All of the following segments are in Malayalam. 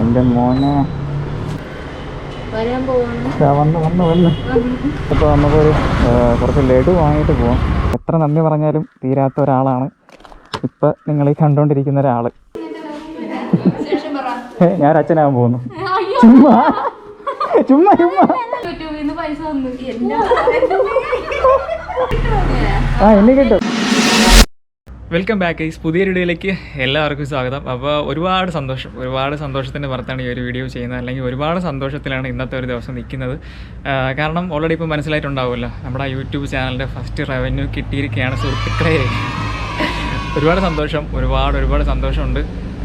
എന്റെ മോനെ. വന്ന് വന്ന് വന്ന്. ഇപ്പോൾ നമുക്കൊരു കുറച്ച് ലഡു വാങ്ങിയിട്ട് പോവാം. എത്ര നന്ദി പറഞ്ഞാലും തീരാത്ത ഒരാളാണ്. ഇപ്പം നിങ്ങൾ ഈ കണ്ടുകൊണ്ടിരിക്കുന്ന ഒരാൾ ഞാൻ അച്ഛനാകാൻ പോകുന്നു ചുമ്മാ. ചുമ്മാ ചുമ്മാ. എന്റെ ആ എന്നെ കിട്ടും. വെൽക്കം ബാക്ക് ഈസ് പുതിയ വീഡിയോയിലേക്ക് എല്ലാവർക്കും സ്വാഗതം. അപ്പോൾ ഒരുപാട് സന്തോഷം. ഒരുപാട് സന്തോഷത്തിന്റെ പുറത്താണ് ഈ ഒരു വീഡിയോ ചെയ്യുന്നത്. അല്ലെങ്കിൽ ഒരുപാട് സന്തോഷത്തിലാണ് ഇന്നത്തെ ഒരു ദിവസം നിൽക്കുന്നത്. കാരണം ഓൾറെഡി ഇപ്പോൾ മനസ്സിലായിട്ടുണ്ടാവുമല്ലോ. നമ്മുടെ യൂട്യൂബ് ചാനലിന്റെ ഫസ്റ്റ് റവന്യൂ കിട്ടിയിരിക്കുകയാണ് സുഹൃത്തുക്കളെ. ഒരുപാട് സന്തോഷം. ഒരുപാട് ഒരുപാട് സന്തോഷമുണ്ട്.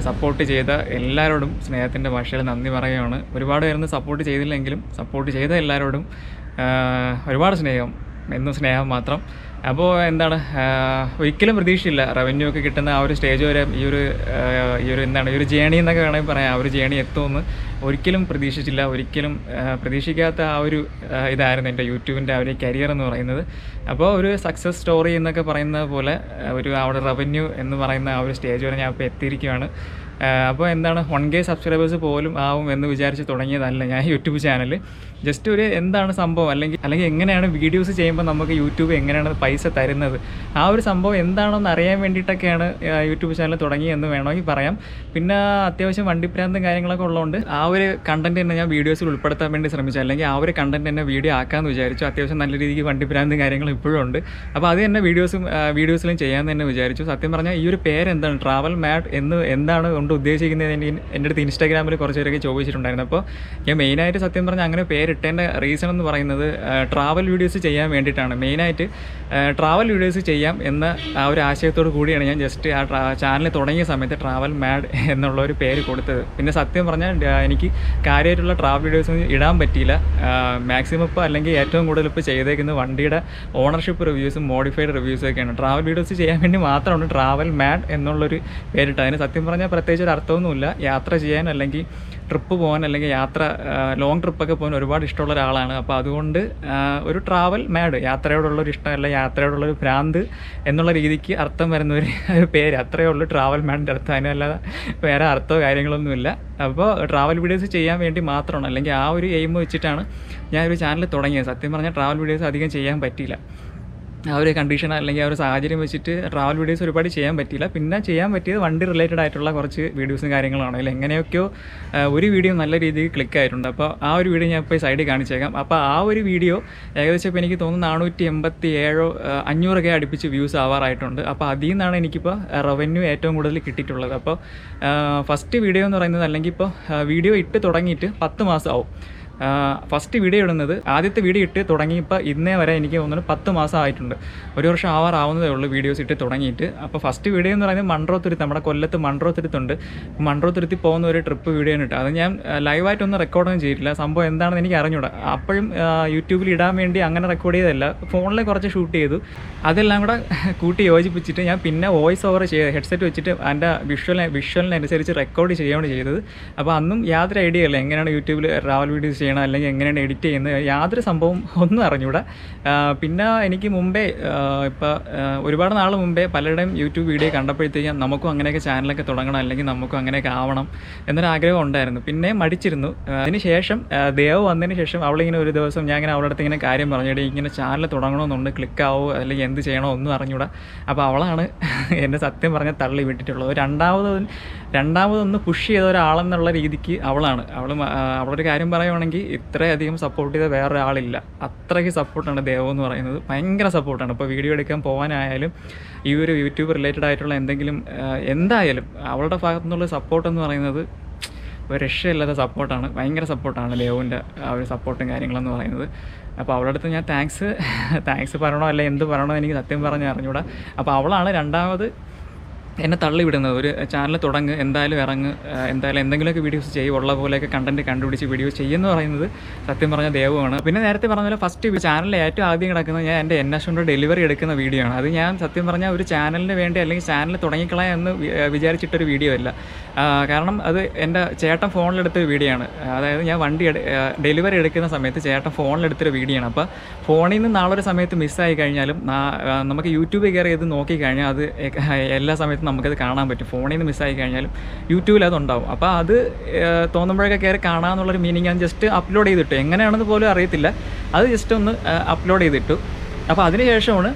സപ്പോർട്ട് ചെയ്ത എല്ലാവരോടും സ്നേഹത്തിന്റെ ഭാഷയിൽ നന്ദി പറയുകയാണ്. ഒരുപാട് പേരൊന്നും സപ്പോർട്ട് ചെയ്തില്ലെങ്കിലും സപ്പോർട്ട് ചെയ്ത എല്ലാവരോടും ഒരുപാട് സ്നേഹം. എന്നും സ്നേഹം മാത്രം. അപ്പോൾ എന്താണ് ഒരിക്കലും പ്രതീക്ഷയില്ല റവന്യൂ ഒക്കെ കിട്ടുന്ന ആ ഒരു സ്റ്റേജ് വരെ ഈ ഒരു ഈ ഒരു എന്താണ് ഈ ഒരു ജേണി എന്നൊക്കെ വേണമെങ്കിൽ പറയാം. ആ ഒരു ജേണി എത്തുമെന്ന്. ഒരിക്കലും പ്രതീക്ഷിച്ചില്ല. ഒരിക്കലും പ്രതീക്ഷിക്കാത്ത ആ ഒരു ഇതായിരുന്നു എന്റെ യൂട്യൂബിന്റെ ആ ഒരു കരിയർ എന്ന് പറയുന്നത്. അപ്പോൾ ഒരു സക്സസ് സ്റ്റോറി എന്നൊക്കെ പറയുന്ന പോലെ ഒരു അവിടെ റവന്യൂ എന്ന് പറയുന്ന ആ ഒരു സ്റ്റേജ് വരെ ഞാൻ ഇപ്പോൾ എത്തിയിരിക്കുകയാണ്. അപ്പോൾ എന്താണ് വൺ കെ സബ്സ്ക്രൈബേഴ്സ് പോലും ആവും എന്ന് വിചാരിച്ച് തുടങ്ങിയതല്ല ഞാൻ യൂട്യൂബ് ചാനൽ ജസ്റ്റ് ഒരു എന്താണ് സംഭവം? അല്ലെങ്കിൽ അല്ലെങ്കിൽ എങ്ങനെയാണ് വീഡിയോസ് ചെയ്യുമ്പോൾ നമുക്ക് യൂട്യൂബ് എങ്ങനെയാണ് പൈസ തരുന്നത്? ആ ഒരു സംഭവം എന്താണെന്ന് അറിയാൻ വേണ്ടിയിട്ടൊക്കെയാണ് യൂട്യൂബ് ചാനൽ തുടങ്ങിയെന്ന് വേണമെങ്കിൽ പറയാം. പിന്നെ അത്യാവശ്യം വണ്ടിപ്രാന്തും കാര്യങ്ങളൊക്കെ ഉള്ളതുകൊണ്ട് ആ ഒരു കണ്ടന്റ് തന്നെ ഞാൻ വീഡിയോസിൽ ഉൾപ്പെടുത്താൻ വേണ്ടി ശ്രമിച്ചു. അല്ലെങ്കിൽ ആ ഒരു കണ്ടന്റ് തന്നെ വീഡിയോ ആക്കാമെന്ന് വിചാരിച്ചു. അത്യാവശ്യം നല്ല രീതിക്ക് വണ്ടിപ്രാന്തും കാര്യങ്ങളും ഇപ്പോഴും ഉണ്ട്. അപ്പോൾ അത് തന്നെ വീഡിയോസും വീഡിയോസിലും ചെയ്യാൻ തന്നെ വിചാരിച്ചു. സത്യം പറഞ്ഞാൽ ഈ ഒരു പേര് എന്താണ് ട്രാവൽ മാഡ് എന്ന് എന്താണ് കൊണ്ട് ഉദ്ദേശിക്കുന്നത് എനിക്ക് എന്റെ അടുത്ത് ഇൻസ്റ്റാഗ്രാമിൽ കുറച്ച് പേരൊക്കെ ചോദിച്ചിട്ടുണ്ടായിരുന്നു. അപ്പോൾ ഞാൻ മെയിനായിട്ട് സത്യം പറഞ്ഞാൽ അങ്ങനെ പേരിട്ടേന്റെ റീസൺ എന്ന് പറയുന്നത് ട്രാവൽ വീഡിയോസ് ചെയ്യാൻ വേണ്ടിയിട്ടാണ്. മെയിനായിട്ട് ട്രാവൽ വീഡിയോസ് ചെയ്യാം എന്ന ആ ഒരു ആശയത്തോട് കൂടിയാണ് ഞാൻ ജസ്റ്റ് ആ ചാനൽ തുടങ്ങിയ സമയത്ത് ട്രാവൽ മാഡ് എന്നുള്ള ഒരു പേര് കൊടുത്തത്. പിന്നെ സത്യം പറഞ്ഞാൽ ആ, എനിക്ക് കാര്യമായിട്ടുള്ള ട്രാവൽ വീഡിയോസ് ഇടാൻ പറ്റിയില്ല. മാക്സിമം ഇപ്പോൾ അല്ലെങ്കിൽ ഏറ്റവും കൂടുതൽ ഇപ്പോൾ ചെയ്തേക്കുന്നത് വണ്ടിയുടെ ഓണർഷിപ്പ് റിവ്യൂസും മോഡിഫൈഡ് റിവ്യൂസും ഒക്കെയാണ്. ട്രാവൽ വീഡിയോസ് ചെയ്യാൻ വേണ്ടി മാത്രമാണ് ട്രാവൽ മാഡ് എന്നുള്ളൊരു പേരിട്ട് അതിന് സത്യം പറഞ്ഞാൽ പ്രത്യേകിച്ച് ഒരു അർത്ഥമൊന്നുമില്ല. യാത്ര ചെയ്യാൻ അല്ലെങ്കിൽ ട്രിപ്പ് പോകാൻ അല്ലെങ്കിൽ യാത്ര ലോങ് ട്രിപ്പൊക്കെ പോകാൻ ഒരുപാട് ഇഷ്ടമുള്ള ഒരാളാണ്. അപ്പോൾ അതുകൊണ്ട് ഒരു ട്രാവൽ മാഡ് യാത്രയോടുള്ള ഒരു ഇഷ്ടം അല്ല യാത്രയോടുള്ളൊരു ഭ്രാന്ത് എന്നുള്ള രീതിക്ക് അർത്ഥം വരുന്ന ഒരു പേര്. അത്രയേ ഉള്ളൂ ട്രാവൽ മാഡിന്റെ അർത്ഥം. അതിനല്ലാതെ വേറെ അർത്ഥമോ കാര്യങ്ങളൊന്നുമില്ല. അപ്പോൾ ട്രാവൽ വീഡിയോസ് ചെയ്യാൻ വേണ്ടി മാത്രമാണ്. അല്ലെങ്കിൽ ആ ഒരു എയിം വെച്ചിട്ടാണ് ഞാൻ ഒരു ചാനൽ തുടങ്ങിയത്. സത്യം പറഞ്ഞാൽ ട്രാവൽ വീഡിയോസ് അധികം ചെയ്യാൻ പറ്റിയില്ല. ആ ഒരു കണ്ടീഷൻ അല്ലെങ്കിൽ ആ ഒരു സാഹചര്യം വെച്ചിട്ട് ട്രാവൽ വീഡിയോസ് ഒരുപാട് ചെയ്യാൻ പറ്റിയില്ല. പിന്നെ ചെയ്യാൻ പറ്റിയത് വണ്ടി റിലേറ്റഡ് ആയിട്ടുള്ള കുറച്ച് വീഡിയോസും കാര്യങ്ങളാണ് അതിൽ എങ്ങനെയൊക്കെയോ ഒരു വീഡിയോ നല്ല രീതിയിൽ ക്ലിക്ക് ആയിട്ടുണ്ട്. അപ്പോൾ ആ ഒരു വീഡിയോ ഞാൻ ഇപ്പോൾ സൈഡിൽ കാണിച്ചേക്കാം. അപ്പോൾ ആ ഒരു വീഡിയോ ഏകദേശം ഇപ്പോൾ എനിക്ക് തോന്നുന്നു നാനൂറ്റി എൺപത്തി ഏഴോ അഞ്ഞൂറൊക്കെ അടുപ്പിച്ച് വ്യൂസ് ആവാറായിട്ടുണ്ട്. അപ്പോൾ അതിൽ നിന്നാണ് എനിക്കിപ്പോൾ റവന്യൂ ഏറ്റവും കൂടുതൽ കിട്ടിയിട്ടുള്ളത്. അപ്പോൾ ഫസ്റ്റ് വീഡിയോ എന്ന് പറയുന്നത് അല്ലെങ്കിൽ ഇപ്പോൾ വീഡിയോ ഇട്ട് തുടങ്ങിയിട്ട് പത്ത് മാസമാവും. ഫസ്റ്റ് വീഡിയോ ഇടുന്നത്. ആദ്യത്തെ വീഡിയോ ഇട്ട് തുടങ്ങിയപ്പോൾ ഇന്നേ വരെ എനിക്ക് തോന്നുന്നു പത്ത് മാസം ആയിട്ടുണ്ട്. ഒരു വർഷം ആവാറാവുന്നതേ ഉള്ളൂ വീഡിയോസ് ഇട്ട് തുടങ്ങിയിട്ട്. അപ്പോൾ ഫസ്റ്റ് വീഡിയോ എന്ന് പറയുന്നത് മൺട്രോത്തുരുത്ത് നമ്മുടെ കൊല്ലത്ത് മൺട്രോത്തുരുത്തുണ്ട് മൺട്രോത്തുരുത്തി പോകുന്ന ഒരു ട്രിപ്പ് വീഡിയോ ഇട്ട് അത് ഞാൻ ലൈവായിട്ടൊന്നും റെക്കോർഡൊന്നും ചെയ്തിട്ടില്ല. സംഭവം എന്താണെന്ന് എനിക്ക് അറിഞ്ഞൂടാ. അപ്പോഴും യൂട്യൂബിൽ ഇടാൻ വേണ്ടി അങ്ങനെ റെക്കോർഡ് ചെയ്തതല്ല. ഫോണിൽ കുറച്ച് ഷൂട്ട് ചെയ്തു. അതെല്ലാം കൂടെ കൂട്ടി യോജിപ്പിച്ചിട്ട് ഞാൻ പിന്നെ വോയിസ് ഓവർ ചെയ്ത് ഹെഡ്സെറ്റ് വെച്ചിട്ട് എന്റെ വിഷ്വൽ വിഷ്വലിനനുസരിച്ച് റെക്കോർഡ് ചെയ്യുകയാണ് ചെയ്തത്. അപ്പോൾ അന്നും യാതൊരു ഐഡിയ ഇല്ല. എങ്ങനെയാണ് യൂട്യൂബിൽ ട്രാവൽ വീഡിയോസ് ചെയ്യണം അല്ലെങ്കിൽ എങ്ങനെയാണ് എഡിറ്റ് ചെയ്യുന്നത് യാതൊരു സംഭവം ഒന്നും അറിഞ്ഞൂടാ. പിന്നെ എനിക്ക് മുമ്പേ ഇപ്പോൾ ഒരുപാട് നാൾ മുമ്പേ പലരുടെയും യൂട്യൂബ് വീഡിയോ കണ്ടപ്പോഴത്തേക്കും നമുക്കും അങ്ങനെയൊക്കെ ചാനലൊക്കെ തുടങ്ങണം അല്ലെങ്കിൽ നമുക്കും അങ്ങനെയൊക്കെ ആവണം എന്നൊരു ആഗ്രഹം ഉണ്ടായിരുന്നു. പിന്നെ മടിച്ചിരുന്നു. അതിന് ശേഷം ദേവ് വന്നതിന് ശേഷം അവളിങ്ങനെ ഒരു ദിവസം ഞാൻ ഇങ്ങനെ അവളുടെ അടുത്ത് ഇങ്ങനെ കാര്യം പറഞ്ഞിട്ട് "എടീ, ഇങ്ങനെ ചാനൽ തുടങ്ങണമെന്നുണ്ട് ക്ലിക്ക് ആവോ അല്ലെങ്കിൽ എന്ത് ചെയ്യണോ ഒന്നും അറിഞ്ഞൂടാ. അപ്പോൾ അവളാണ് എന്നെ സത്യം പറഞ്ഞ തള്ളി വിട്ടിട്ടുള്ളത്. രണ്ടാമത് രണ്ടാമതൊന്ന് പുഷ് ചെയ്ത ഒരാളെന്നുള്ള രീതിക്ക് അവളാണ്. അവൾ അവളൊരു കാര്യം പറയുവാണെങ്കിൽ ഇത്രയധികം സപ്പോർട്ട് ചെയ്ത വേറൊരാളില്ല. അത്രയ്ക്ക് സപ്പോർട്ടാണ് ദേവം എന്ന് പറയുന്നത്. ഭയങ്കര സപ്പോർട്ടാണ് ഇപ്പോൾ വീഡിയോ എടുക്കാൻ പോകാനായാലും ഈ ഒരു യൂട്യൂബ് റിലേറ്റഡ് ആയിട്ടുള്ള എന്തെങ്കിലും എന്തായാലും അവളുടെ ഭാഗത്തു നിന്നുള്ള സപ്പോർട്ട് എന്ന് പറയുന്നത് ഒരു രക്ഷയില്ലാത്ത സപ്പോർട്ടാണ് ഭയങ്കര സപ്പോർട്ടാണ് ദേവുവിന്റെ ആ ഒരു സപ്പോർട്ടും കാര്യങ്ങളെന്ന് പറയുന്നത്. അപ്പോൾ അവളുടെ അടുത്ത് ഞാൻ താങ്ക്സ് താങ്ക്സ് പറയണോ അല്ല എന്ത് പറയണോ എനിക്ക് സത്യം പറഞ്ഞ് അറിഞ്ഞൂടാ. അപ്പോൾ അവളാണ് രണ്ടാമത് എന്നെ തള്ളി വിടുന്നത് ഒരു ചാനൽ തുടങ്ങ് എന്തായാലും ഇറങ്ങ് എന്തായാലും എന്തെങ്കിലുമൊക്കെ വീഡിയോസ് ചെയ്യും ഉള്ള പോലെയൊക്കെ കണ്ടന്റ് കണ്ടുപിടിച്ച് വീഡിയോസ് ചെയ്യുമെന്ന് പറയുന്നത് സത്യം പറഞ്ഞ ദൈവമാണ്. പിന്നെ നേരത്തെ പറഞ്ഞ പോലെ ഫസ്റ്റ് ചാനലിൽ ഏറ്റവും ആദ്യം കിടക്കുന്നത് ഞാൻ എന്റെ എൻ ഡെലിവറി എടുക്കുന്ന വീഡിയോ ആണ്. അത് ഞാൻ സത്യം പറഞ്ഞാൽ ഒരു ചാനലിന് വേണ്ടി അല്ലെങ്കിൽ ചാനൽ തുടങ്ങിക്കളയാം എന്ന് വിചാരിച്ചിട്ടൊരു വീഡിയോ അല്ല. കാരണം അത് എന്റെ ചേട്ടൻ ഫോണിലെടുത്ത വീഡിയോ ആണ്. അതായത് ഞാൻ വണ്ടി ഡെലിവറി എടുക്കുന്ന സമയത്ത് ചേട്ടൻ ഫോണിലെടുത്തൊരു വീഡിയോ ആണ്. അപ്പോൾ ഫോണിൽ നിന്ന് നാളെ ഒരു സമയത്ത് മിസ്സായി കഴിഞ്ഞാലും നമുക്ക് യൂട്യൂബിൽ കയറി ഇത് നോക്കിക്കഴിഞ്ഞാൽ അത് എല്ലാ സമയത്തും നമുക്കത് കാണാൻ പറ്റും. ഫോണിൽ നിന്ന് മിസ്സായി കഴിഞ്ഞാലും യൂട്യൂബിൽ അതുണ്ടാവും. അപ്പോൾ അത് തോന്നുമ്പോഴൊക്കെ കയറി കാണാമെന്നുള്ളൊരു മീനിങ് ഞാൻ ജസ്റ്റ് അപ്ലോഡ് ചെയ്തിട്ടു. എങ്ങനെയാണെന്ന് പോലും അറിയത്തില്ല. അത് ജസ്റ്റ് ഒന്ന് അപ്ലോഡ് ചെയ്തിട്ടു. അപ്പോൾ അതിനുശേഷമാണ് ശേഷമാണ്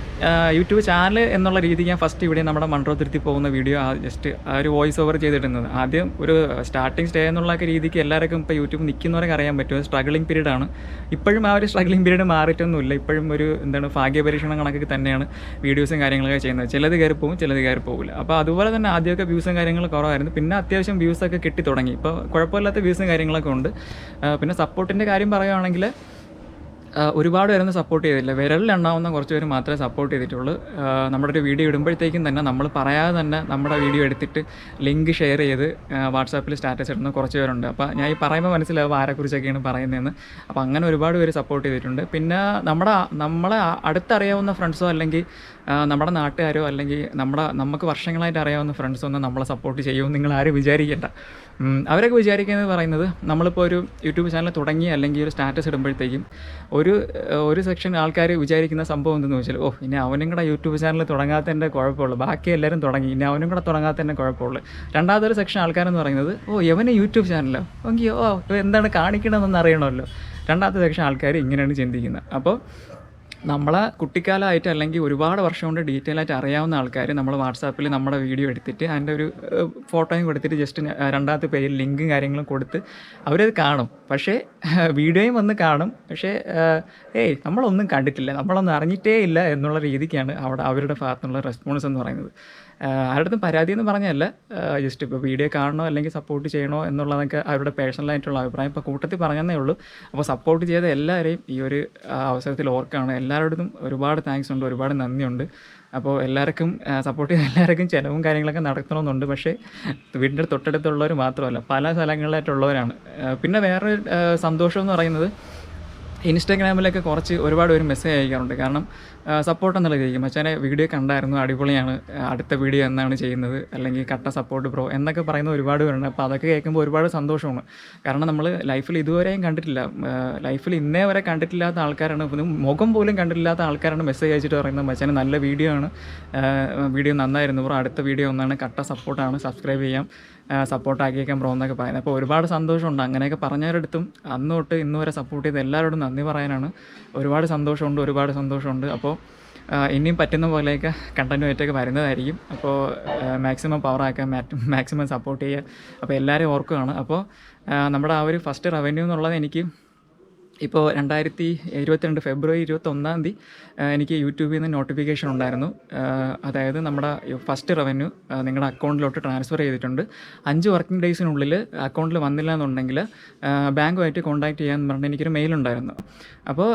യൂട്യൂബ് ചാനൽ എന്നുള്ള രീതിക്ക് ഞാൻ ഫസ്റ്റ് ഇവിടെ നമ്മുടെ മൺട്രോത്തിരുത്തി പോകുന്ന വീഡിയോ ജസ്റ്റ് ആ ഒരു വോയിസ് ഓവർ ചെയ്തിട്ടുന്നത് ആദ്യം ഒരു സ്റ്റാർട്ടിങ് സ്റ്റേ എന്നുള്ളൊക്കെ രീതിക്ക് എല്ലാവർക്കും ഇപ്പോൾ യൂട്യൂബ് നിൽക്കുന്നവരൊക്കെ അറിയാൻ പറ്റും. സ്ട്രഗ്ലിംഗ് പീരീഡ് ആണ്. ഇപ്പോഴും ആ ഒരു സ്ട്രഗ്ലിംഗ് പീരീഡ് മാറിയിട്ടൊന്നുമില്ല. ഇപ്പോഴും ഒരു എന്താണ് ഭാഗ്യപരീക്ഷണം കണക്കൊക്കെ തന്നെയാണ് വീഡിയോസും കാര്യങ്ങളൊക്കെ ചെയ്യുന്നത്. ചിലത് കയറി പോകും ചിലത് കയറി പോകില്ല അപ്പോൾ അതുപോലെ തന്നെ ആദ്യമൊക്കെ വ്യൂസും കാര്യങ്ങളും കുറവായിരുന്നു. പിന്നെ അത്യാവശ്യം വ്യൂസൊക്കെ കിട്ടി തുടങ്ങി. ഇപ്പോൾ കുഴപ്പമില്ലാത്ത വ്യൂസും കാര്യങ്ങളൊക്കെ ഉണ്ട്. പിന്നെ സപ്പോർട്ടിന്റെ കാര്യം പറയുകയാണെങ്കിൽ ഒരുപാട് പേരൊന്നും സപ്പോർട്ട് ചെയ്തില്ല. വിരലിലെണ്ണാവുന്ന കുറച്ച് പേര് മാത്രമേ സപ്പോർട്ട് ചെയ്തിട്ടുള്ളൂ. നമ്മുടെ ഒരു വീഡിയോ ഇടുമ്പോഴത്തേക്കും തന്നെ നമ്മൾ പറയാതെ തന്നെ നമ്മുടെ വീഡിയോ എടുത്തിട്ട് ലിങ്ക് ഷെയർ ചെയ്ത് വാട്സാപ്പിൽ സ്റ്റാറ്റസ് ഇടുന്ന കുറച്ച് പേരുണ്ട്. അപ്പോൾ ഞാൻ ഈ പറയുമ്പോൾ മനസ്സിലാവും ആരെക്കുറിച്ചൊക്കെയാണ് പറയുന്നതെന്ന്. അപ്പോൾ അങ്ങനെ ഒരുപാട് പേര് സപ്പോർട്ട് ചെയ്തിട്ടുണ്ട്. പിന്നെ നമ്മുടെ നമ്മളെ അടുത്തറിയാവുന്ന ഫ്രണ്ട്സോ അല്ലെങ്കിൽ നമ്മുടെ നാട്ടുകാരോ അല്ലെങ്കിൽ നമ്മുടെ നമുക്ക് വർഷങ്ങളായിട്ട് അറിയാവുന്ന ഫ്രണ്ട്സോ ഒന്നും നമ്മളെ സപ്പോർട്ട് ചെയ്യുമെന്ന് നിങ്ങൾ ആരും വിചാരിക്കേണ്ട. അവരൊക്കെ വിചാരിക്കുന്നത് പറയുന്നത് നമ്മളിപ്പോൾ ഒരു യൂട്യൂബ് ചാനൽ തുടങ്ങി അല്ലെങ്കിൽ ഒരു സ്റ്റാറ്റസ് ഇടുമ്പോഴത്തേക്കും ഒരു ഒരു സെക്ഷൻ ആൾക്കാർ വിചാരിക്കുന്ന സംഭവം എന്തെന്ന് വെച്ചാൽ ഓ ഇനി അവനും കൂടെ യൂട്യൂബ് ചാനൽ തുടങ്ങാത്തതിന്റെ കുഴപ്പമുള്ളൂ. ബാക്കി എല്ലാവരും തുടങ്ങി. ഇനി അവനും കൂടെ തുടങ്ങാത്തതിന്റെ കുഴപ്പമുള്ളൂ. രണ്ടാമതൊരു സെക്ഷൻ ആൾക്കാരെന്ന് പറയുന്നത് ഓ ഇവന് യൂട്യൂബ് ചാനലോ എങ്കിൽ ഓ എന്താണ് കാണിക്കണമെന്ന് അറിയണമല്ലോ. രണ്ടാമത്തെ സെക്ഷൻ ആൾക്കാർ ഇങ്ങനെയാണ് ചിന്തിക്കുന്നത്. അപ്പോൾ നമ്മളെ കുട്ടിക്കാലമായിട്ട് അല്ലെങ്കിൽ ഒരുപാട് വർഷം കൊണ്ട് ഡീറ്റെയിൽ ആയിട്ട് അറിയാവുന്ന ആൾക്കാർ നമ്മൾ വാട്സാപ്പിൽ നമ്മുടെ വീഡിയോ എടുത്തിട്ട് അതിന്റെ ഒരു ഫോട്ടോയും കൊടുത്തിട്ട് ജസ്റ്റ് രണ്ടാമത്തെ പേജിൽ ലിങ്കും കാര്യങ്ങളും കൊടുത്ത് അവരത് കാണും. പക്ഷേ വീഡിയോയും വന്ന് കാണും. പക്ഷേ ഏയ് നമ്മളൊന്നും കണ്ടിട്ടില്ല. നമ്മളൊന്നും അറിഞ്ഞിട്ടേ ഇല്ല എന്നുള്ള രീതിക്കാണ് അവിടെ അവരുടെ ഭാഗത്തുനിന്നുള്ള റെസ്പോൺസ് എന്ന് പറയുന്നത്. ആരുടെ പരാതി എന്ന് പറഞ്ഞല്ല ജസ്റ്റ് ഇപ്പോൾ വീഡിയോ കാണണോ അല്ലെങ്കിൽ സപ്പോർട്ട് ചെയ്യണോ എന്നുള്ളതൊക്കെ അവരുടെ പേഴ്സണലായിട്ടുള്ള അഭിപ്രായം. ഇപ്പോൾ കൂട്ടത്തിൽ പറഞ്ഞതേ ഉള്ളൂ. അപ്പോൾ സപ്പോർട്ട് ചെയ്ത എല്ലാവരെയും ഈ ഒരു അവസരത്തിൽ ഓർക്കുകയാണ് എല്ലാവരോടും ഒരുപാട് താങ്ക്സ് ഉണ്ട് ഒരുപാട് നന്ദിയുണ്ട്. അപ്പോൾ എല്ലാവർക്കും സപ്പോർട്ട് ചെയ്ത എല്ലാവർക്കും ചിലവും കാര്യങ്ങളൊക്കെ നടത്തണമെന്നുണ്ട്. പക്ഷേ വീടിന്റെ തൊട്ടടുത്തുള്ളവർ മാത്രമല്ല പല സ്ഥലങ്ങളിലായിട്ടുള്ളവരാണ്. പിന്നെ വേറൊരു സന്തോഷം എന്ന് പറയുന്നത് ഇൻസ്റ്റാഗ്രാമിലൊക്കെ കുറച്ച് ഒരുപാട് പേര് മെസ്സേജ് അയക്കാറുണ്ട്. കാരണം സപ്പോർട്ട് എന്നുള്ള രീതിക്ക്. മച്ചാനെ വീഡിയോ കണ്ടായിരുന്നു. അടിപൊളിയാണ്. അടുത്ത വീഡിയോ എന്നാണ് ചെയ്യുന്നത്. അല്ലെങ്കിൽ കട്ട സപ്പോർട്ട് ബ്രോ എന്നൊക്കെ പറയുന്ന ഒരുപാട് പേരുണ്ട്. അപ്പോൾ അതൊക്കെ കേൾക്കുമ്പോൾ ഒരുപാട് സന്തോഷമാണ്. കാരണം നമ്മൾ ലൈഫിൽ ഇതുവരെയും കണ്ടിട്ടില്ല. ലൈഫിൽ ഇന്നേ വരെ കണ്ടിട്ടില്ലാത്ത ആൾക്കാരാണ്. മുഖം പോലും കണ്ടിട്ടില്ലാത്ത ആൾക്കാരാണ് മെസ്സേജ് അയച്ചിട്ട് പറയുന്നത്. മച്ചാനെ നല്ല വീഡിയോ ആണ്. വീഡിയോ നന്നായിരുന്നു ബ്രോ അടുത്ത വീഡിയോ ഒന്നാണ് കട്ട സപ്പോർട്ടാണ് സബ്സ്ക്രൈബ് ചെയ്യാം. സപ്പോർട്ട് ആക്കിയേക്കാൻ ബ്രോ എന്നൊക്കെ പറയുന്നത്. അപ്പോൾ ഒരുപാട് സന്തോഷമുണ്ട്. അങ്ങനെയൊക്കെ പറഞ്ഞവരടുത്തും അന്ന് തൊട്ട് ഇന്ന് വരെ സപ്പോർട്ട് ചെയ്ത് എല്ലാവരോടും നന്ദി പറയാനാണ്. ഒരുപാട് സന്തോഷമുണ്ട് ഒരുപാട് സന്തോഷമുണ്ട്. അപ്പോൾ ഇനിയും പറ്റുന്ന പോലെയൊക്കെ കണ്ടന്റ് ഏറ്റൊക്കെ വരുന്നതായിരിക്കും. അപ്പോൾ മാക്സിമം പവറാക്കാൻ മാക്സിമം സപ്പോർട്ട് ചെയ്യുക അപ്പോൾ എല്ലാവരെയും ഓർക്കുകയാണ്. അപ്പോൾ നമ്മുടെ ആ ഒരു ഫസ്റ്റ് റവന്യൂ എന്നുള്ളത് എനിക്ക് ഇപ്പോൾ രണ്ടായിരത്തി ഇരുപത്തിരണ്ട് ഫെബ്രുവരി ഇരുപത്തൊന്നാം തീയതി എനിക്ക് യൂട്യൂബിൽ നിന്ന് നോട്ടിഫിക്കേഷൻ ഉണ്ടായിരുന്നു. അതായത് നമ്മുടെ ഫസ്റ്റ് റവന്യൂ നിങ്ങളുടെ അക്കൗണ്ടിലോട്ട് ട്രാൻസ്ഫർ ചെയ്തിട്ടുണ്ട്. അഞ്ച് വർക്കിംഗ് ഡേയ്സിനുള്ളിൽ അക്കൗണ്ടിൽ വന്നില്ല എന്നുണ്ടെങ്കിൽ ബാങ്കുമായിട്ട് കോൺടാക്ട് ചെയ്യാമെന്ന് പറഞ്ഞ് എനിക്കൊരു മെയിൽ ഉണ്ടായിരുന്നു. അപ്പോൾ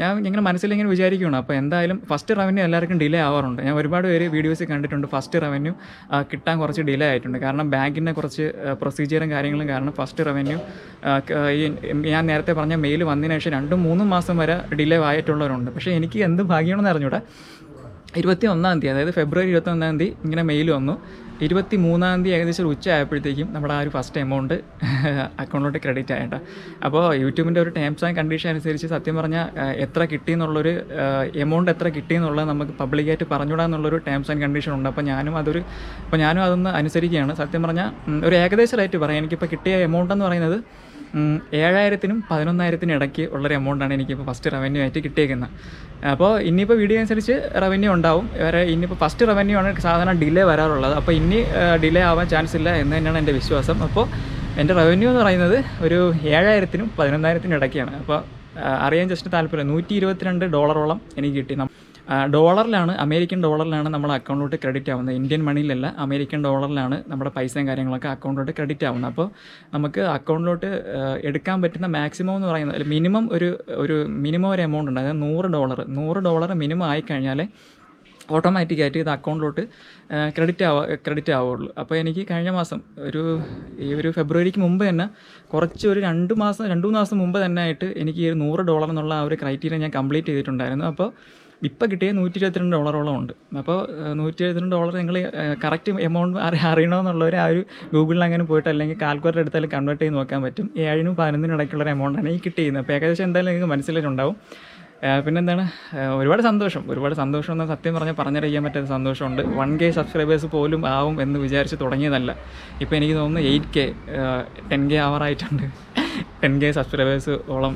ഞാൻ ഇങ്ങനെ മനസ്സിൽ ഇങ്ങനെ വിചാരിക്കുകയാണ് അപ്പോൾ എന്തായാലും ഫസ്റ്റ് റവന്യൂ എല്ലാവർക്കും ഡിലേ ആവാറുണ്ട്. ഞാൻ ഒരുപാട് പേര് വീഡിയോസ് കണ്ടിട്ടുണ്ട്. ഫസ്റ്റ് റവന്യൂ കിട്ടാൻ കുറച്ച് ഡിലേ ആയിട്ടുണ്ട്. കാരണം ബാങ്കിന്റെ കുറച്ച് പ്രൊസീജിയറും കാര്യങ്ങളും കാരണം ഫസ്റ്റ് റവന്യൂ ഈ ഞാൻ നേരത്തെ പറഞ്ഞ മെയിൽ വന്നതിന് ശേഷം രണ്ടും മൂന്നും മാസം വരെ ഡിലേ ആയിട്ടുള്ളവരുണ്ട് പക്ഷേ എനിക്ക് എന്ത് ഭാഗ്യമാണെന്ന് അറിഞ്ഞൂടെ. ഇരുപത്തി ഒന്നാം തീയതി അതായത് ഫെബ്രുവരി ഇരുപത്തി ഒന്നാം തീയതി ഇങ്ങനെ മെയിൽ വന്നു. ഇരുപത്തി മൂന്നാം തീയതി ഏകദേശം ഒരു ഉച്ച ആയപ്പോഴത്തേക്കും നമ്മുടെ ആ ഒരു ഫസ്റ്റ് എമൗണ്ട് അക്കൗണ്ടിലോട്ട് ക്രെഡിറ്റ് ആയിട്ട്. അപ്പോൾ യൂട്യൂബിന്റെ ഒരു ടേംസ് ആൻഡ് കണ്ടീഷൻ അനുസരിച്ച് സത്യം പറഞ്ഞാൽ എത്ര കിട്ടി എന്നുള്ളൊരു എമൗണ്ട് എത്ര കിട്ടി എന്നുള്ളത് നമുക്ക് പബ്ലിക്കായിട്ട് പറഞ്ഞുവിടാന്നുള്ളൊരു ടേംസ് ആൻഡ് കണ്ടീഷൻ ഉണ്ട്. അപ്പോൾ ഞാനും അതൊരു അപ്പോൾ ഞാനും അതൊന്ന് അനുസരിക്കുകയാണ്. സത്യം പറഞ്ഞാൽ ഒരു ഏകദേശ റേറ്റ് പറയാം. എനിക്കിപ്പോൾ കിട്ടിയ എമൗണ്ട് എന്ന് പറയുന്നത് ഏഴായിരത്തിനും പതിനൊന്നായിരത്തിനും ഇടയ്ക്ക് ഉള്ളൊരു എമൗണ്ടാണ് എനിക്കിപ്പോൾ ഫസ്റ്റ് റവന്യൂ ആയിട്ട് കിട്ടിയേക്കുന്നത്. അപ്പോൾ ഇനിയിപ്പോൾ വീഡിയോ അനുസരിച്ച് റവന്യൂ ഉണ്ടാവും. വേറെ ഇനിയിപ്പോൾ ഫസ്റ്റ് റവന്യൂ ആണ് സാധാരണ ഡിലേ വരാറുള്ളത്. അപ്പോൾ ഇനി ഡിലേ ആവാൻ ചാൻസ് ഇല്ല എന്ന് തന്നെയാണ് എന്റെ വിശ്വാസം. അപ്പോൾ എന്റെ റവന്യൂ എന്ന് പറയുന്നത് ഒരു ഏഴായിരത്തിനും പതിനൊന്നായിരത്തിനും ഇടയ്ക്കാണ്. അപ്പോൾ അറിയാൻ ജസ്റ്റ് താല്പര്യം നൂറ്റി ഇരുപത്തിരണ്ട് ഡോളറോളം എനിക്ക് കിട്ടി. ഡോളറിലാണ് അമേരിക്കൻ ഡോളറിലാണ് നമ്മുടെ അക്കൗണ്ടിലോട്ട് ക്രെഡിറ്റ് ആവുന്നത്. ഇന്ത്യൻ മണിയിലല്ല അമേരിക്കൻ ഡോളറിലാണ് നമ്മുടെ പൈസയും കാര്യങ്ങളൊക്കെ അക്കൗണ്ടിലോട്ട് ക്രെഡിറ്റ് ആവുന്നത്. അപ്പോൾ നമുക്ക് അക്കൗണ്ടിലോട്ട് എടുക്കാൻ പറ്റുന്ന മാക്സിമം എന്ന് പറയുന്നത് മിനിമം ഒരു ഒരു മിനിമം ഒരു എമൗണ്ട് ഉണ്ട്. അതായത് നൂറ് ഡോളർ നൂറ് ഡോളർ മിനിമം ആയിക്കഴിഞ്ഞാൽ ഓട്ടോമാറ്റിക്കായിട്ട് ഇത് അക്കൗണ്ടിലോട്ട് ക്രെഡിറ്റ് ആവാ ക്രെഡിറ്റ് ആവുള്ളൂ അപ്പോൾ എനിക്ക് കഴിഞ്ഞ മാസം ഒരു ഈ ഒരു ഫെബ്രുവരിക്ക് മുമ്പ് തന്നെ കുറച്ച് ഒരു രണ്ട് മാസം രണ്ട് മൂന്ന് മാസം മുമ്പ് തന്നെ ആയിട്ട് എനിക്ക് ഈ നൂറ് ഡോളർ എന്നുള്ള ആ ഒരു ക്രൈറ്റീരിയ ഞാൻ കംപ്ലീറ്റ് ചെയ്തിട്ടുണ്ടായിരുന്നു. അപ്പോൾ ഇപ്പോൾ കിട്ടിയ നൂറ്റി ഇരുപത്തിരണ്ട് ഡോളറോളം ഉണ്ട് അപ്പോൾ നൂറ്റി ഇരുപത്തിരണ്ട് ഡോളർ നിങ്ങൾ കറക്റ്റ് എമൗണ്ട് അറി അറിയണമെന്നുള്ളവർ ആ ഒരു ഗൂഗിളിൽ അങ്ങനെ പോയിട്ട് അല്ലെങ്കിൽ കാൽക്കുലേറ്റർ എടുത്താൽ കൺവേർട്ട് ചെയ്ത് നോക്കാൻ പറ്റും. ഏഴിനും പതിനൊന്നിനും ഇടയ്ക്കുള്ള ഒരു എമൗണ്ടാണ് ഈ കിട്ടിയിരുന്നത്. അപ്പോൾ ഏകദേശം എന്തായാലും നിങ്ങൾക്ക് മനസ്സിലായിട്ടുണ്ടാവും. പിന്നെ പിന്നെന്താണ്? ഒരുപാട് സന്തോഷം. ഒരുപാട് സന്തോഷം എന്ന് സത്യം പറഞ്ഞാൽ പറഞ്ഞറിയിക്കാൻ പറ്റാത്ത സന്തോഷമുണ്ട്. വൺ കെ സബ്സ്ക്രൈബേഴ്സ് പോലും ആവും എന്ന് വിചാരിച്ച് തുടങ്ങിയതല്ല. ഇപ്പോൾ എനിക്ക് തോന്നുന്നു എയ്റ്റ് കെ ടെൻ കെ ആവാറായിട്ടുണ്ട് ടെൻ കെ സബ്സ്ക്രൈബേഴ്സ് ഓളം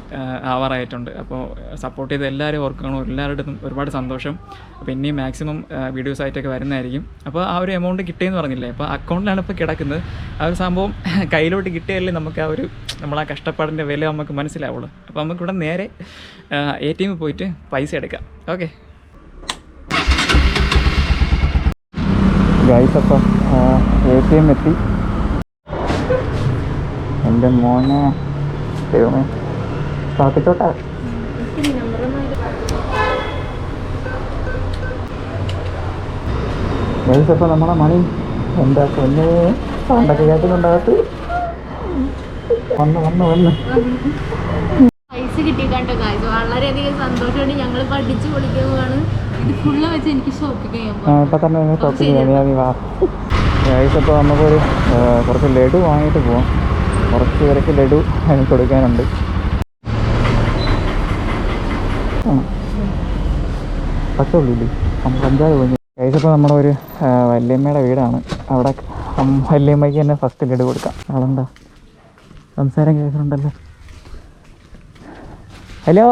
ആവാറായിട്ടുണ്ട്. അപ്പോൾ സപ്പോർട്ട് ചെയ്ത എല്ലാവരും ഓർക്കണം എല്ലാവരുടെയും ഒരുപാട് സന്തോഷം. അപ്പോൾ ഇനിയും മാക്സിമം വീഡിയോസ് ആയിട്ടൊക്കെ വരുന്നതായിരിക്കും. അപ്പോൾ ആ ഒരു എമൗണ്ട് കിട്ടിയെന്ന് പറഞ്ഞില്ലേ? അപ്പോൾ അക്കൗണ്ടിലാണ് ഇപ്പോൾ കിടക്കുന്നത്. ആ ഒരു സംഭവം കയ്യിലോട്ട് കിട്ടിയാലേ നമുക്ക് ആ ഒരു നമ്മൾ ആ കഷ്ടപ്പാടിന്റെ വില നമുക്ക് മനസ്സിലാവുള്ളൂ. അപ്പോൾ നമുക്കിവിടെ നേരെ എ ടി എമ്മിൽ പോയിട്ട് പൈസ എടുക്കാം. ഓക്കെ. ഗൈസ് എത്തി. എന്റെ മോനെ. ദൈവമേ. കാത്തിച്ചോട്ടാ ഗൈസ് അപ്പം നമ്മളെ മണി. എന്താ പൊന്നെ? പണ്ടൊക്കെ കേട്ടിട്ടുണ്ടാകത്ത്. വന്ന് വന്ന് വന്ന്. പൈസ കിട്ടിയിട്ടോ കാഴ്ച വളരെയധികം സന്തോഷമുണ്ട് ഞങ്ങൾ പഠിച്ചു പൊളിക്കുന്നതാണ് ഇത് ഫുള്ള് വെച്ച് എനിക്ക് ഷോപ്പിംഗ് ചെയ്യാൻ ഇപ്പൊ തന്നെ ഷോപ്പിംഗ് ചെയ്യാം നീ നീ വാ. ഗൈസ് അപ്പോൾ നമുക്കൊരു കുറച്ച് ലഡു വാങ്ങിയിട്ട് പോവാം. കുറച്ച് പേർക്ക് ലഡു എനിക്ക് കൊടുക്കാനുണ്ട്. ആ. പത്തുള്ളില്ലേ നമുക്ക് അഞ്ചാറ് പോയി കഴിച്ചപ്പോൾ നമ്മുടെ ഒരു വല്യമ്മയുടെ വീടാണ്. അവിടെ വല്യമ്മയ്ക്ക് തന്നെ ഫസ്റ്റ് ലഡു കൊടുക്കാം. ആളെന്താ സംസാരം കേൾക്കുന്നുണ്ടല്ലോ. ഹലോ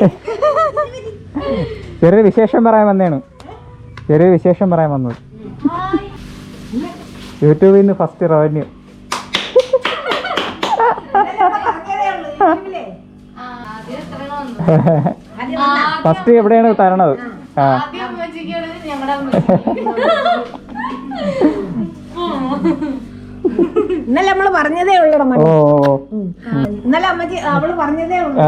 ചെറിയ വിശേഷം പറയാൻ വന്നേണ് ചെറിയ വിശേഷം പറയാൻ വന്നത്. യൂട്യൂബിൽ നിന്ന് ഫസ്റ്റ് റവന്യൂ ഫസ്റ്റ് എവിടെയാണ് തരണത്? ആ. ഇന്നലെ നമ്മൾ പറഞ്ഞതേ ഉള്ളൂ ഓ. ഇന്നലെ അമ്മച്ചി അവൾ പറഞ്ഞതേ ഉള്ളൂ.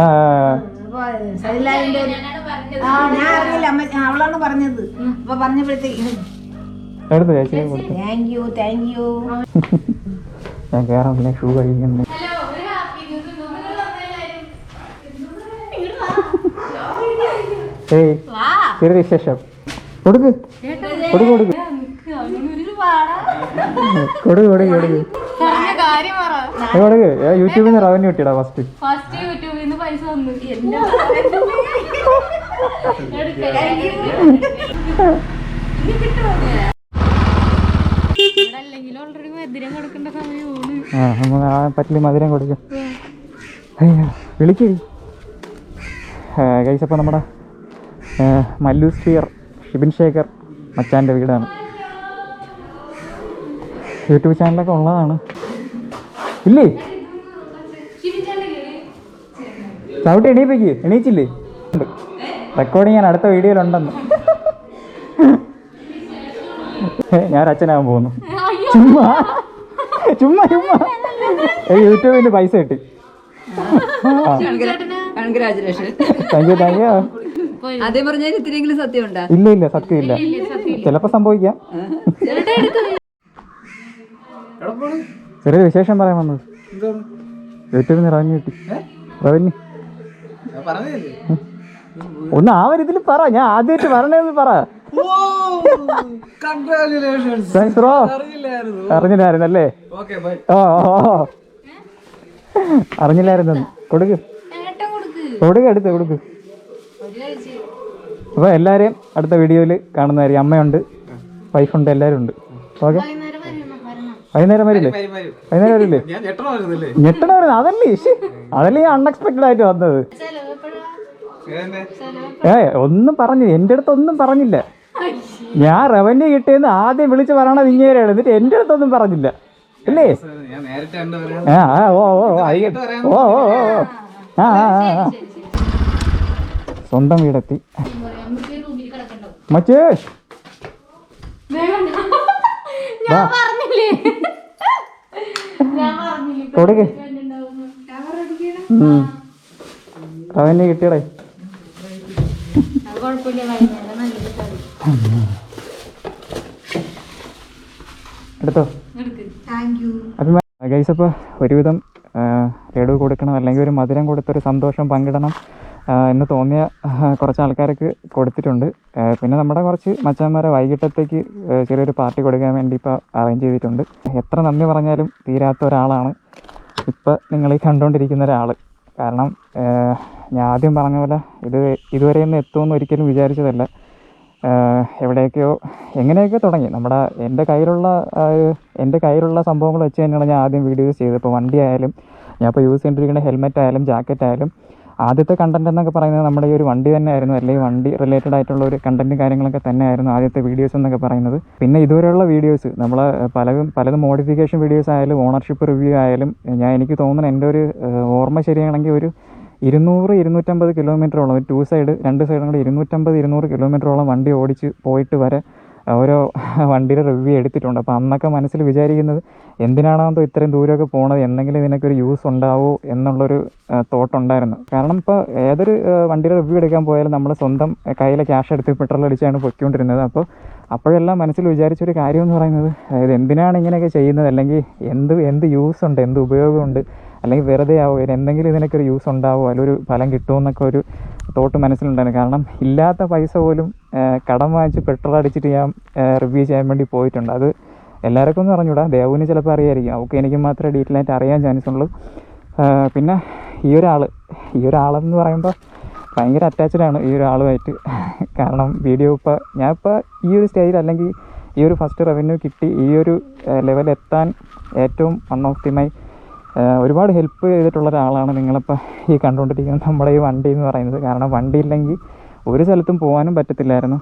ആ ഞാൻ അറിയില്ല. അമ്മ അവളാണ് പറഞ്ഞത്. അപ്പൊ പറഞ്ഞപ്പോഴത്തേക്ക് എടുത്തു ചേച്ചി കൊടുത്തു താങ്ക് യു താങ്ക് യു ഞാൻ കയറാൻ ഷൂ കഴിക്കുന്നു ഏയ് ചെറിയ വിശേഷം. കൊടുക്ക്. കൊടുക്ക് കൊടുക്ക് കൊടുക്ക്. കൊടുക്ക്. കൊടുക്ക് കൊടുക്ക് യൂട്യൂബിൽ നിന്ന് റവന്യൂ കിട്ടിയടാ ഫസ്റ്റ് ഫസ്റ്റ് പറ്റില്ല മധുരം കൊടുക്കും. വിളിക്കേ. വിളിക്കടി കഴിച്ചപ്പോൾ നമ്മുടെ മല്ലു സ്പിയർ ഷിബിൻ ശേഖർ മച്ചാന്റെ വീടാണ്. യൂട്യൂബ് ചാനലൊക്കെ ഉള്ളതാണ്. ഇല്ലേ? ചവിട്ടി എണീപ്പിക്ക്. എണീച്ചില്ലേ? റെക്കോർഡിങ് ഞാൻ അടുത്ത വീഡിയോയിലുണ്ടെന്ന് ഞാൻ അച്ഛനാകാൻ പോകുന്നു ചുമ്മാ. ചുമ്മാ ചുമ്മാ. യൂട്യൂബിന് യൂട്യൂബിൽ പൈസ കിട്ടി. പറഞ്ഞാൽ ഇത്തിരിയെങ്കിലും സത്യം ഉണ്ടാ ഇല്ല ഇല്ല സത്യമില്ല. ചിലപ്പോൾ സംഭവിക്കാം. ചെറിയൊരു വിശേഷം പറയാൻ വന്നത്. യൂട്യൂബിൽ നിന്ന് റവന്യൂ കിട്ടി. റവന്യൂ. ഒന്ന് ആ ഒരു ഇതിൽ പറ. ഞാൻ ആദ്യമായിട്ട് പറഞ്ഞതെന്ന് പറ. താങ്ക്സ് ബ്രോ അറിഞ്ഞില്ലായിരുന്നു അല്ലേ ഓ. അറിഞ്ഞില്ലായിരുന്നു. കൊടുക്ക്. കൊടുക്ക്. കൊടുക്ക് അടുത്ത് കൊടുക്ക്. അപ്പോൾ എല്ലാവരെയും അടുത്ത വീഡിയോയിൽ കാണുന്നതായിരിക്കും. അമ്മയുണ്ട് വൈഫുണ്ട് എല്ലാരും ഉണ്ട് ഓക്കെ? വൈകുന്നേരം വരില്ലേ വരണം. വൈകുന്നേരം വരില്ലേ? ഞെട്ടണ വരുന്നത് അതല്ലേ. അതല്ലേ ഞാൻ അൺഎക്സ്പെക്റ്റഡ് ആയിട്ട് വന്നത്. ഏ ഒന്നും പറഞ്ഞില്ല. എന്റെ അടുത്ത് ഒന്നും പറഞ്ഞില്ല. ഞാൻ റവന്യൂ കിട്ടിയെന്ന് ആദ്യം വിളിച്ച് പറയണത് ഇങ്ങനെയാണ് എന്നിട്ട് എന്റെ അടുത്തൊന്നും പറഞ്ഞില്ല. അല്ലേ ആ ഓ ഓ ഓ. ഓ. ആ സ്വന്തം വീടെത്തി. മച്ചേ കൊടുക്കേ. റവന്യൂ കിട്ടിയടേ? കുഴപ്പമില്ല. എടുത്തോ? ഗൈസ് അപ്പോൾ ഒരുവിധം ലഡു കൊടുക്കണം അല്ലെങ്കിൽ ഒരു മധുരം കൊടുത്തൊരു സന്തോഷം പങ്കിടണം എന്ന് തോന്നിയ കുറച്ച് ആൾക്കാർക്ക് കൊടുത്തിട്ടുണ്ട്. പിന്നെ നമ്മുടെ കുറച്ച് മച്ചാന്മാരെ വൈകിട്ടത്തേക്ക് ചെറിയൊരു പാർട്ടി കൊടുക്കാൻ വേണ്ടി ഇപ്പോൾ അറേഞ്ച് ചെയ്തിട്ടുണ്ട്. എത്ര നന്ദി പറഞ്ഞാലും തീരാത്ത ഒരാളാണ് ഇപ്പം നിങ്ങൾ ഈ കണ്ടുകൊണ്ടിരിക്കുന്ന ഒരാൾ കാരണം ഞാൻ ആദ്യം പറഞ്ഞ പോലെ ഇത് ഇതുവരെയൊന്നും എത്തുമെന്ന് ഒരിക്കലും വിചാരിച്ചതല്ല. എവിടെയൊക്കെയോ എങ്ങനെയൊക്കെ തുടങ്ങി. നമ്മുടെ എന്റെ കയ്യിലുള്ള എന്റെ കയ്യിലുള്ള സംഭവങ്ങൾ വെച്ച് തന്നെയാണ് ഞാൻ ആദ്യം വീഡിയോസ് ചെയ്തത്. ഇപ്പോൾ വണ്ടി ആയാലും ഞാൻ ഇപ്പോൾ യൂസ് ചെയ്തിരിക്കുന്ന ഹെൽമെറ്റ് ആയാലും ജാക്കറ്റ് ആയാലും ആദ്യത്തെ കണ്ടന്റ് എന്നൊക്കെ പറയുന്നത് നമ്മുടെ ഈ ഒരു വണ്ടി തന്നെയായിരുന്നു. അല്ലെങ്കിൽ വണ്ടി റിലേറ്റഡ് ആയിട്ടുള്ള ഒരു കണ്ടന്റും കാര്യങ്ങളൊക്കെ തന്നെയായിരുന്നു ആദ്യത്തെ വീഡിയോസ് എന്നൊക്കെ പറയുന്നത്. പിന്നെ ഇതുവരെയുള്ള വീഡിയോസ് നമ്മൾ പലതും പലതും മോഡിഫിക്കേഷൻ വീഡിയോസ് ആയാലും ഓണർഷിപ്പ് റിവ്യൂ ആയാലും ഞാൻ എനിക്ക് തോന്നുന്നു എന്റെ ഒരു ഓർമ്മ ശരിയാണെങ്കിൽ ഒരു ഇരുന്നൂറ് ഇരുന്നൂറ്റമ്പത് കിലോമീറ്ററോളം ഒരു ടു സൈഡ് രണ്ട് സൈഡും കൂടി ഇരുന്നൂറ്റമ്പത് ഇരുന്നൂറ് കിലോമീറ്ററോളം വണ്ടി ഓടിച്ച് പോയിട്ട് വരെ ഓരോ വണ്ടിയുടെ റിവ്യൂ എടുത്തിട്ടുണ്ട്. അപ്പോൾ അന്നൊക്കെ മനസ്സിൽ വിചാരിക്കുന്നത് എന്തിനാണോ ഇത്രയും ദൂരമൊക്കെ പോണത്? എന്തെങ്കിലും ഇതിനൊക്കെ യൂസ് ഉണ്ടാവോ എന്നുള്ളൊരു തോട്ട് ഉണ്ടായിരുന്നു. കാരണം ഇപ്പോൾ ഏതൊരു വണ്ടിയുടെ റിവ്യൂ എടുക്കാൻ പോയാലും നമ്മൾ സ്വന്തം കയ്യിലെ ക്യാഷ് എടുത്ത് പെട്രോൾ അടിച്ചാണ് പൊയ്ക്കൊണ്ടിരുന്നത്. അപ്പോൾ അപ്പോഴെല്ലാം മനസ്സിൽ വിചാരിച്ചൊരു കാര്യം എന്ന് പറയുന്നത് അതായത് എന്തിനാണ് ഇങ്ങനെയൊക്കെ ചെയ്യുന്നത്? അല്ലെങ്കിൽ എന്ത് എന്ത് യൂസ് ഉണ്ട്? എന്ത് ഉപയോഗമുണ്ട്? അല്ലെങ്കിൽ വെറുതെ ആവോ ഇതിന് എന്തെങ്കിലും ഇതിനൊക്കെ ഒരു യൂസ് ഉണ്ടാവോ ഒരു ഫലം കിട്ടുമെന്നൊക്കെ ഒരു തോട്ട് മനസ്സിലുണ്ടായിരുന്നു. കാരണം ഇല്ലാത്ത പൈസ പോലും കടം വാങ്ങിച്ച് പെട്രോൾ അടിച്ചിട്ട് ഞാൻ റിവ്യൂ ചെയ്യാൻ വേണ്ടി പോയിട്ടുണ്ട്. അത് എല്ലാവർക്കും ഒന്നും അറിഞ്ഞൂടാ ദേവുവിന് ചിലപ്പോൾ അറിയായിരിക്കും. അവൾക്ക് എനിക്ക് മാത്രമേ ഡീറ്റെയിൽ ആയിട്ട് അറിയാൻ ചാൻസ് ഉള്ളൂ. പിന്നെ ഈ ഒരാൾ ഈ ഒരാളെന്ന് പറയുമ്പോൾ ഭയങ്കര അറ്റാച്ച്ഡ് ആണ് ഈ ഒരാളുമായിട്ട്. കാരണം വീഡിയോ ഇപ്പോൾ ഞാൻ ഇപ്പോൾ ഈ ഒരു സ്റ്റേജിൽ അല്ലെങ്കിൽ ഈ ഒരു ഫസ്റ്റ് റവന്യൂ കിട്ടി ഈ ഒരു ലെവൽ എത്താൻ ഏറ്റവും വൺ ഓഫ് ദി മൈ ഒരുപാട് ഹെൽപ്പ് ചെയ്തിട്ടുള്ള ഒരാളാണ് നിങ്ങളിപ്പോൾ ഈ കണ്ടുകൊണ്ടിരിക്കുന്ന നമ്മുടെ ഈ വണ്ടി എന്ന് പറയുന്നത്. കാരണം വണ്ടി ഇല്ലെങ്കിൽ ഒരു സ്ഥലത്തും പോകാനും പറ്റത്തില്ലായിരുന്നു.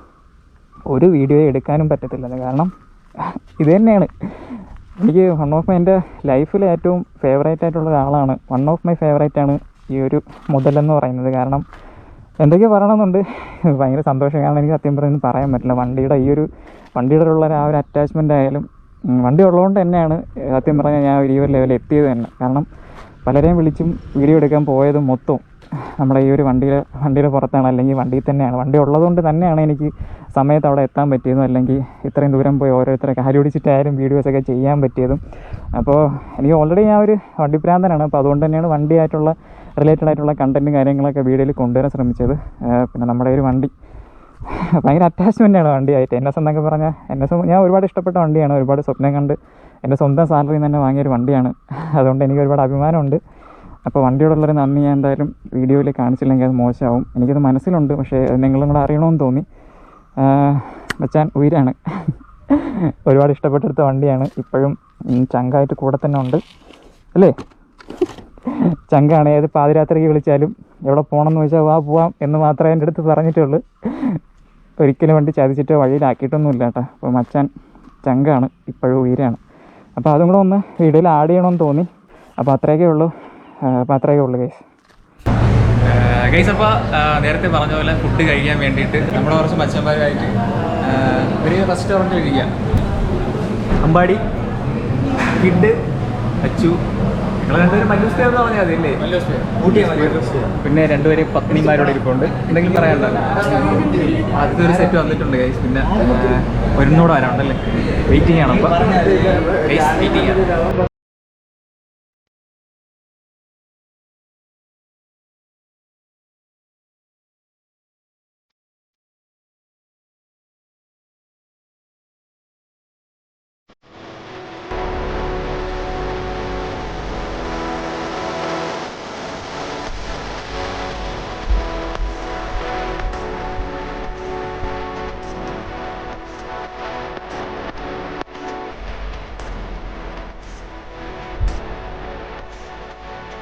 ഒരു വീഡിയോ എടുക്കാനും പറ്റത്തില്ലായിരുന്നു. കാരണം ഇത് തന്നെയാണ്. എനിക്ക് വൺ ഓഫ് മൈ എന്റെ ലൈഫിലെ ഏറ്റവും ഫേവറേറ്റ് ആയിട്ടുള്ള ഒരാളാണ്. വൺ ഓഫ് മൈ ഫേവറേറ്റ് ആണ് ഈ ഒരു മുതലെന്ന് പറയുന്നത്. കാരണം എന്തൊക്കെയോ പറയണമെന്നുണ്ട്. ഭയങ്കര സന്തോഷം. കാരണം എനിക്ക് സത്യം പറയുന്നത് പറയാൻ പറ്റില്ല. വണ്ടിയുടെ ഈ ഒരു വണ്ടിയുടെ ഉള്ള ആ ഒരു അറ്റാച്ച്മെന്റ് ആയാലും വണ്ടി ഉള്ളതുകൊണ്ട് തന്നെയാണ് സത്യം പറഞ്ഞാൽ ഞാൻ ഈ ഒരു ലെവലിൽ എത്തിയത് തന്നെ. കാരണം പലരെയും വിളിച്ചും വീഡിയോ എടുക്കാൻ പോയതും മൊത്തം നമ്മുടെ ഈ ഒരു വണ്ടിയിൽ വണ്ടിയുടെ പുറത്താണ് അല്ലെങ്കിൽ വണ്ടിയിൽ തന്നെയാണ്. വണ്ടി ഉള്ളതുകൊണ്ട് തന്നെയാണ് എനിക്ക് സമയത്ത് അവിടെ എത്താൻ പറ്റിയതും അല്ലെങ്കിൽ ഇത്രയും ദൂരം പോയി ഓരോരുത്തരെ കാലി പിടിച്ചിട്ടായാലും വീഡിയോസൊക്കെ ചെയ്യാൻ പറ്റിയതും. അപ്പോൾ എനിക്ക് ഓൾറെഡി ഞാൻ ഒരു വണ്ടിപ്രാന്തനാണ് അപ്പോൾ അതുകൊണ്ട് തന്നെയാണ് വണ്ടിയായിട്ടുള്ള റിലേറ്റഡ് ആയിട്ടുള്ള കണ്ടന്റും കാര്യങ്ങളൊക്കെ വീഡിയോയിൽ കൊണ്ടുവരാൻ ശ്രമിച്ചത്. പിന്നെ നമ്മുടെ ഒരു വണ്ടി ഭയങ്കര അറ്റാച്ച്മെന്റാണ് വണ്ടിയായിട്ട് എൻ എസ് എന്നൊക്കെ പറഞ്ഞാൽ എൻ എസ് ഞാൻ ഒരുപാട് ഇഷ്ടപ്പെട്ട വണ്ടിയാണ്. ഒരുപാട് സ്വപ്നം കണ്ട് എന്റെ സ്വന്തം സാലറിയിൽ നിന്ന് തന്നെ വാങ്ങിയൊരു വണ്ടിയാണ്. അതുകൊണ്ട് എനിക്ക് ഒരുപാട് അഭിമാനമുണ്ട്. അപ്പോൾ വണ്ടിയോടുള്ളൊരു നന്ദി. ഞാൻ എന്തായാലും വീഡിയോയിൽ കാണിച്ചില്ലെങ്കിൽ അത് മോശമാവും. എനിക്കത് മനസ്സിലുണ്ട്. പക്ഷേ നിങ്ങളും കൂടെ അറിയണമെന്ന് തോന്നി. വെച്ചാൻ ഉയരാണ്. ഒരുപാട് ഇഷ്ടപ്പെട്ടെടുത്ത വണ്ടിയാണ്. ഇപ്പോഴും ചങ്കായിട്ട് കൂടെ തന്നെ ഉണ്ട്. അല്ലേ? ചങ്കാണ്. ഏത് പാതിരാത്രിക്ക് വിളിച്ചാലും എവിടെ പോകണം എന്ന് ചോദിച്ചാൽ വാ പോവാം എന്ന് മാത്രമേ എന്റെ അടുത്ത് പറഞ്ഞിട്ടുള്ളൂ. ഒരിക്കലും വണ്ടി വഴിയിലാക്കിയിട്ടൊന്നും വഴിയിലാക്കിയിട്ടൊന്നുമില്ല കേട്ടോ. അപ്പോൾ മച്ചാൻ ചങ്കാണ് ഇപ്പോഴും ഉയരാണ്. അപ്പോൾ അതും കൂടെ ഒന്ന് വീഡിയോയിൽ ആഡ് ചെയ്യണമെന്ന് തോന്നി. അപ്പോൾ അത്രയൊക്കെ ഉള്ളൂ. അപ്പോൾ അത്രയൊക്കെ ഉള്ളൂ കേസ് ഗൈസ് അപ്പോൾ നേരത്തെ പറഞ്ഞ പോലെ ഫുഡ് കഴിക്കാൻ വേണ്ടിയിട്ട് നമ്മുടെ കുറച്ച് മച്ചന്മാരുമായിട്ട് ഒരു റെസ്റ്റോറന്റിൽ ഇരിക്കുക. അമ്പാടി കിഡ് അച്ചു പിന്നെ രണ്ടുപേരും പത്നിമാരോട് ഇരിപ്പുണ്ട്. എന്തെങ്കിലും പറയാനുണ്ടോ? ആദ്യത്തെ ഒരു സെറ്റ് വന്നിട്ടുണ്ട് ഗൈസ് പിന്നെ ഒരുന്നൂടെ വരാനുണ്ടല്ലേ? വെയിറ്റിംഗ് ആണ്. വെയിറ്റിംഗ് ആണ്.